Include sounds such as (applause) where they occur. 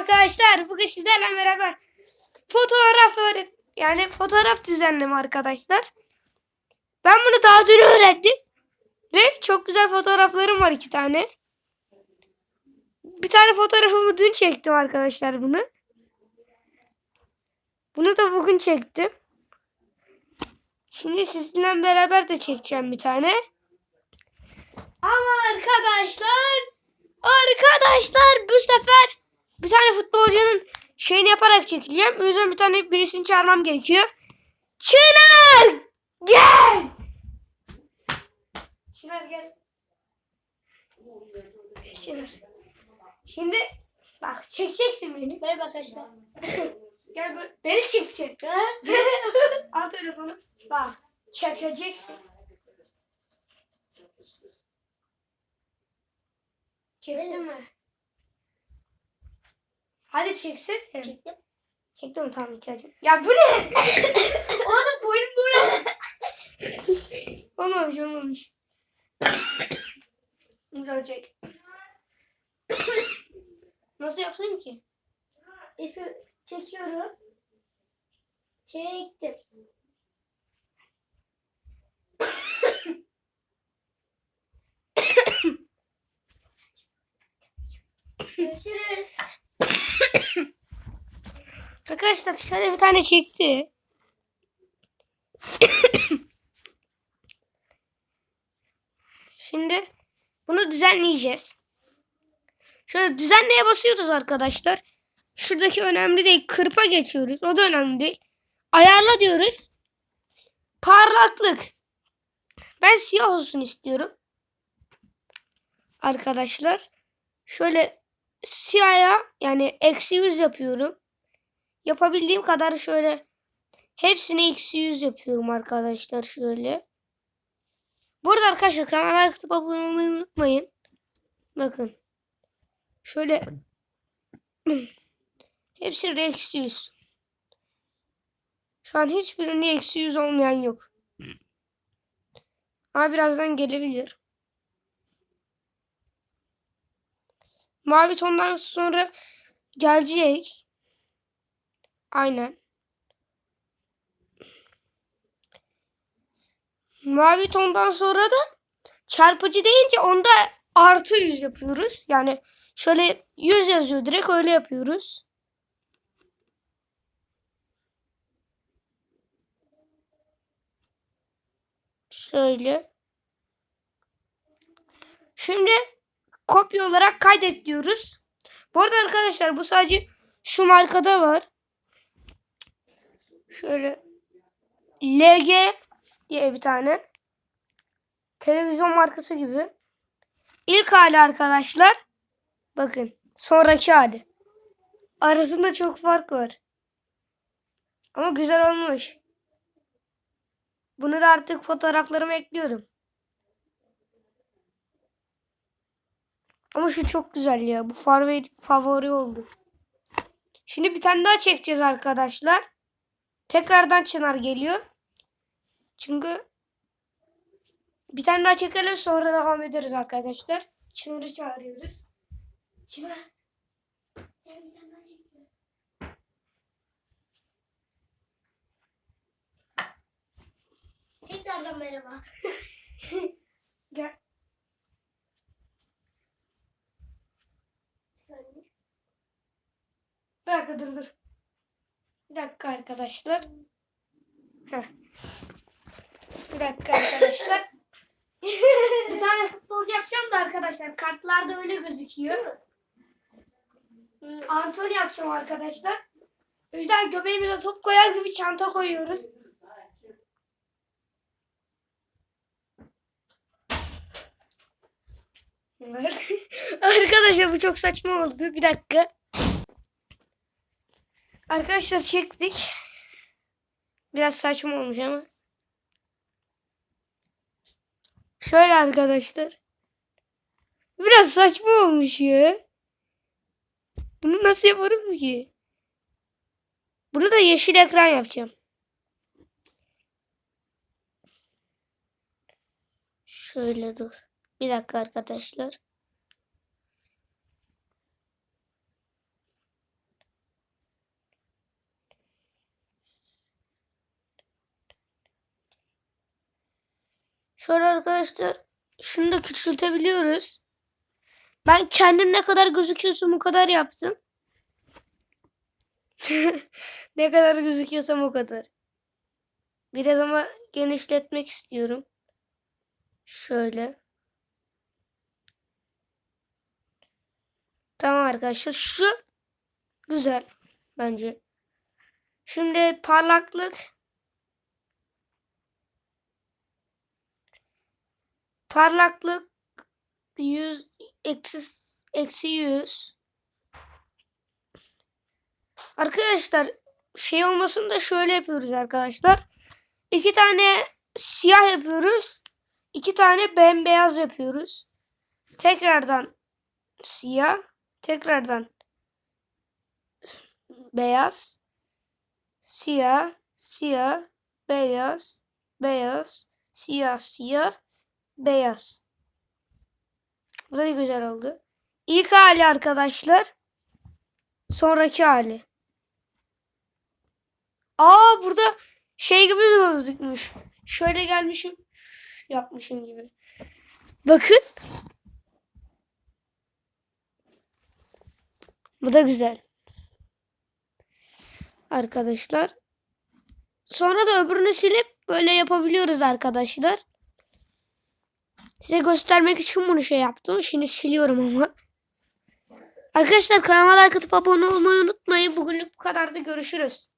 arkadaşlar. Bugün sizlerle beraber fotoğraf öğret yani fotoğraf düzenleme arkadaşlar. Ben bunu daha dün öğrendim. Ve çok güzel fotoğraflarım var iki tane. Bir tane fotoğrafımı dün çektim arkadaşlar bunu. Bunu da bugün çektim. Şimdi sizinle beraber de çekeceğim bir tane. Ama arkadaşlar arkadaşlar bu sefer bir tane futbolcunun şeyini yaparak çekeceğim. O yüzden bir tane birisini çağırmam gerekiyor. Çınar gel. Çınar gel. Çınar. Şimdi bak çekeceksin beni. Merhaba arkadaşlar. (laughs) Gel bu, beni çekeceksin. (laughs) Al telefonu. Bak çekeceksin. Çektin mi? Hadi çeksin. Çektim. Çektim tamam ihtiyacım. Ya bu ne? (laughs) Oğlum boyun boyun. olmamış olmamış. (coughs) Güzel çek. (coughs) Nasıl yapsın ki? İpi çekiyorum. Çektim. (coughs) Görüşürüz. Arkadaşlar şöyle bir tane çekti. Şimdi bunu düzenleyeceğiz. Şöyle düzenleye basıyoruz arkadaşlar. Şuradaki önemli değil. Kırpa geçiyoruz. O da önemli değil. Ayarla diyoruz. Parlaklık. Ben siyah olsun istiyorum. Arkadaşlar. Şöyle siyaya yani eksi yüz yapıyorum. Yapabildiğim kadar şöyle hepsini eksi yüz yapıyorum arkadaşlar şöyle. Bu arada arkadaşlar kanala tıklayıp abone olmayı unutmayın. Bakın. Şöyle (clears throat) hepsi eksi yüz. Şu an hiçbirinde eksi yüz olmayan yok. Ama birazdan gelebilir. Mavi tondan sonra gelecek. Aynen. Mavi tondan sonra da çarpıcı deyince onda artı yüz yapıyoruz. Yani şöyle yüz yazıyor direkt öyle yapıyoruz. Şöyle. Şimdi kopya olarak kaydet diyoruz. Bu arada arkadaşlar bu sadece şu markada var. Şöyle LG diye bir tane televizyon markası gibi. İlk hali arkadaşlar. Bakın sonraki hali. Arasında çok fark var. Ama güzel olmuş. Bunu da artık fotoğraflarıma ekliyorum. Ama şu çok güzel ya. Bu favori, favori oldu. Şimdi bir tane daha çekeceğiz arkadaşlar. Tekrardan Çınar geliyor. Çünkü bir tane daha çekelim sonra devam ederiz arkadaşlar. Çınar'ı çağırıyoruz. Çınar. Tekrardan merhaba. (laughs) Gel. Bir saniye. Bir dakika dur dur. Bir dakika arkadaşlar. Heh. Bir dakika arkadaşlar. bir tane futbolcu yapacağım da arkadaşlar. Kartlarda öyle gözüküyor. Antony yapacağım arkadaşlar. O yüzden göbeğimize top koyar gibi çanta koyuyoruz. (laughs) Arkadaşlar bu çok saçma oldu. Bir dakika. Arkadaşlar çektik. Biraz saçma olmuş ama. Şöyle arkadaşlar. Biraz saçma olmuş ya. Bunu nasıl yaparım ki? Bunu da yeşil ekran yapacağım. Şöyle dur. Bir dakika arkadaşlar. Şöyle arkadaşlar şunu da küçültebiliyoruz. Ben kendim ne kadar gözüküyorsam o kadar yaptım. (laughs) ne kadar gözüküyorsam o kadar. Biraz ama genişletmek istiyorum. Şöyle. Tamam arkadaşlar şu güzel bence. Şimdi parlaklık parlaklık 100 eksi eksi 100 Arkadaşlar şey olmasın da şöyle yapıyoruz arkadaşlar. İki tane siyah yapıyoruz. iki tane bembeyaz yapıyoruz. Tekrardan siyah, tekrardan beyaz, siyah, siyah, beyaz, beyaz, siyah, siyah, beyaz. Bu da güzel oldu. İlk hali arkadaşlar. Sonraki hali. Aa burada şey gibi gözükmüş. Şöyle gelmişim. Yapmışım gibi. Bakın. Bu da güzel. Arkadaşlar. Sonra da öbürünü silip böyle yapabiliyoruz arkadaşlar. Size göstermek için bunu şey yaptım. Şimdi siliyorum ama. Arkadaşlar kanalıma like atıp abone olmayı unutmayın. Bugünlük bu kadar da görüşürüz.